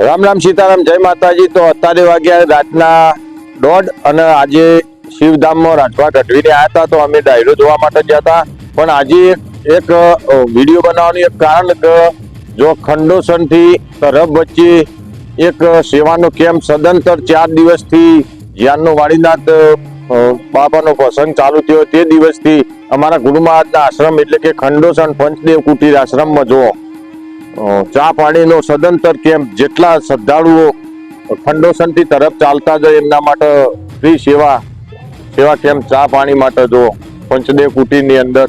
રામ રામ સીતારામ જય માતાજી. તો અત્યારે વાગ્યા રાતના દોઢ અને આજે શિવધામમાં રાઠવા ગઢવીને આવ્યા હતા તો અમે ડાયરો જોવા માટે ગયા હતા. પણ આજે એક વીડિયો બનાવવાનું એક કારણ કે જો ખંડોસનથી તરફ વચ્ચે એક સેવાનો કેમ્પ સદંતર ચાર દિવસથી જ્ઞાનનો વાડીનાથ બાપાનો પ્રસંગ ચાલુ થયો તે દિવસથી અમારા ગુરુ મહારાજના આશ્રમ એટલે કે ખંડોસન પંચદેવ કુટીર આશ્રમમાં અ, ચા પાણીનો સદંતર કેમ્પ જેટલા શ્રદ્ધાળુઓ ખંડોસનથી તરફ ચાલતા જાય એમના માટે ફ્રી સેવા સેવા કેમ્પ ચા પાણી માટે? જો પંચદેવ કુટીરની અંદર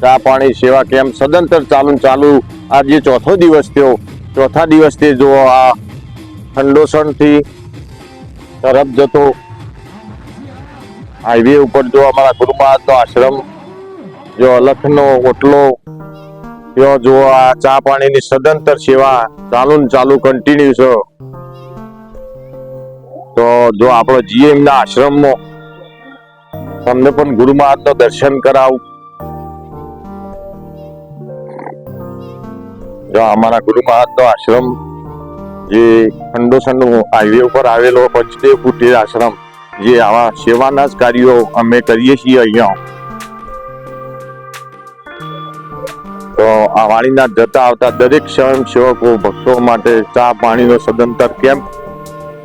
ચા પાણી સેવા કેમ્પ સદંતર ચાલુ ચાલુ? આજે ચોથો દિવસ થયો. ચોથા દિવસથી જો આ ખંડોસણથી તરફ જતો, હાઈવે ઉપર જો અમારા ગુરુ મહારાજનો આશ્રમ, જો અલખનો ઓટલો ત્યાં જો આ ચા પાણીની સદંતર સેવા ચાલુ ને ચાલુ કન્ટિન્યુ છે, તો જો આપણો જીએ એમના આશ્રમમાં તમને પણ ગુરુ મહારાજનો દર્શન કરાવું. જો અમારા ગુરુ મહારાજનો આશ્રમ જે ખંડોસન હાઈવે ઉપર આવેલો પંચદેવ કુટીર આશ્રમ, જે આવા સેવાના જ કાર્યો અમે કરીએ છીએ અહીંયા. તો આ વાણીનાથ જતા આવતા દરેક સ્વયંસેવકો ભક્તો માટે ચા પાણીનો સદંતર કેમ્પ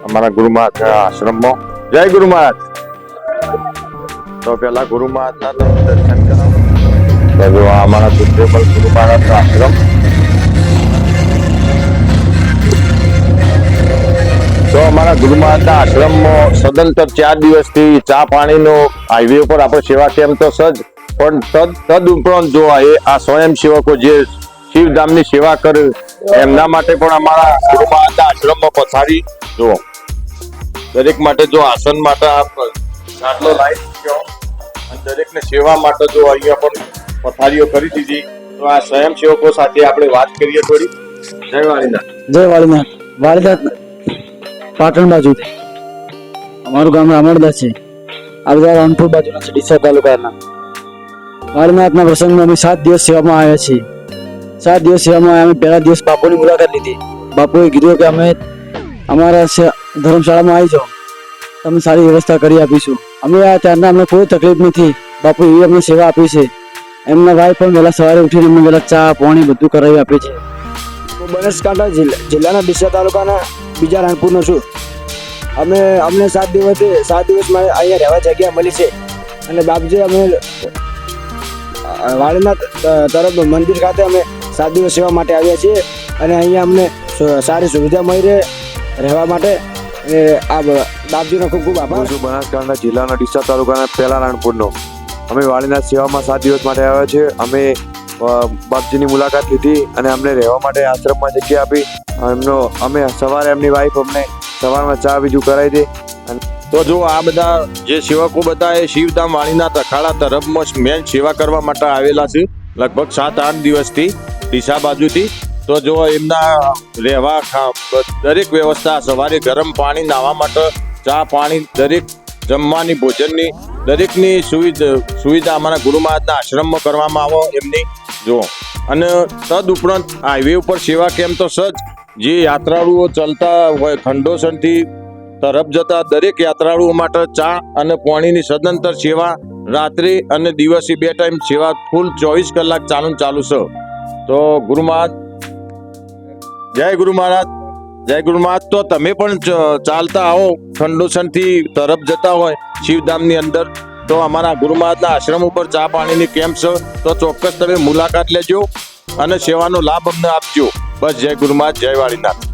અમારા ગુરુ મહારાજ આશ્રમમાં. જય ગુરુ મહારાજ. તો પેલા ગુરુ મહારાજના અમારા ગુરુદેવ ગુરુ મહારાજનો આશ્રમ. તો અમારા ગુરુ મહારાજના આશ્રમમાં સદંતર ચાર દિવસથી ચા પાણીનો હાઈવે ઉપર આપણે સેવા કેમ્પ તો સજ પણ તદ ઉપરાંત જો એ આ સ્વયંસેવકો જે શિવધામની સેવા કરે, એમના માટે પણ અમારા આશ્રમમાં પથારી જુઓ. દરેક માટે જો આસન માટે આ લાઈટ મૂક્યો અને દરેકને સેવા માટે જો અહીંયા પણ પથારીઓ કરી દીધી, તો આ સ્વયંસેવકો સાથે આપણે વાત કરીએ થોડી. જય વાળીનાથ. જય વાળીનાથ. વાળીનાથ પાટણ બાજુ. અમારું ગામ રામણદાસ છે. આ બધા રામપુર બાજુના છે, ડીસા તાલુકાના. વાળીનાથના પ્રસંગમાં અમે સાત દિવસ સેવામાં આવ્યા છીએ. સાત દિવસ સેવામાં અમે પહેલા દિવસ બાપુની મુલાકાત લીધી. બાપુએ કીધું કે અમે અમારા ધર્મશાળામાં આવી જાઓ તમે સારી વ્યવસ્થા કરી આપીશું. અમે આ ત્યારના અમને કોઈ તકલીફ નથી. બાપુ એવી અમને સેવા આપી છે. એમના ભાઈ પણ વહેલા સવારે ઉઠીને અમને વહેલા ચા, પાણી બધું કરાવી આપે છે. બનાસકાંઠા જિલ્લા, જિલ્લાના ડીસા તાલુકાના બીજા રાણપુરનો છું. અમે, અમને સાત દિવસ, સાત દિવસમાં અહીંયા રહેવા જગ્યા મળી છે. અને બાપજી, અમે અ, વાળીનાથ તરફ મંદિર ખાતે અમે સાત દિવસ સેવા માટે આવ્યા છીએ અને અહીંયા અમને સારી સુવિધા મળી રહે રહેવા માટે. આ દાબજીનો ખૂબ ખૂબ આભાર. છું બનાસકાંઠા જિલ્લાના ડીસા તાલુકાના પહેલા રાણપુરનો. અમે વાળીના સેવામાં સાત દિવસ માટે આવ્યા છીએ. અમે બાપજીની મુલાકાત લીધી અને અમને રહેવા માટે આશ્રમમાં જગ્યા આપી. એમનો અમે સવારે એમની વાઈફ અમને સવારમાં ચા બીજું કરાવી દે. તો જો આ બધા જે સેવકો બધા એ શિવધામ વાણીના તખાડા તરફમાં મેન સેવા કરવા માટે આવેલા છે, લગભગ સાત આઠ દિવસથી ડીસા બાજુથી. તો જો એમના રહેવા દરેક વ્યવસ્થા સવારે ગરમ પાણી નાહવા માટે, ચા પાણી દરેક જમવાની ભોજનની, દરેકની સુવિધા સુવિધા અમારા ગુરુ મહારાજના આશ્રમમાં કરવામાં આવો એમની. જો, અને તદ ઉપરાંત હાઈવે ઉપર સેવા કેમ્પ તો સજ, જે યાત્રાળુઓ ચાલતા હોય ખંડોસણથી તરફ જતા દરેક યાત્રાળુઓ માટે ચા અને પાણીની સદંતર સેવા રાત્રિ અને દિવસે બે ટાઈમ સેવા ફૂલ ચોવીસ કલાક ચાલુ ચાલુ છે. તો ગુરુ મહારાજ, જય ગુરુ મહારાજ, જય ગુરુ મહારાજ. તો તમે પણ ચાલતા આવો ખંડોસણથી તરફ જતા હોય, શિવધામની અંદર. તો અમારા ગુરુ મહારાજના આશ્રમ ઉપર ચા પાણીની કેમ્પ છે. તો ચોક્કસ તમે મુલાકાત લેજો અને સેવાનો લાભ અમને આપજો. બસ જય ગુરુ મહારાજ, જય વાળીનાથ.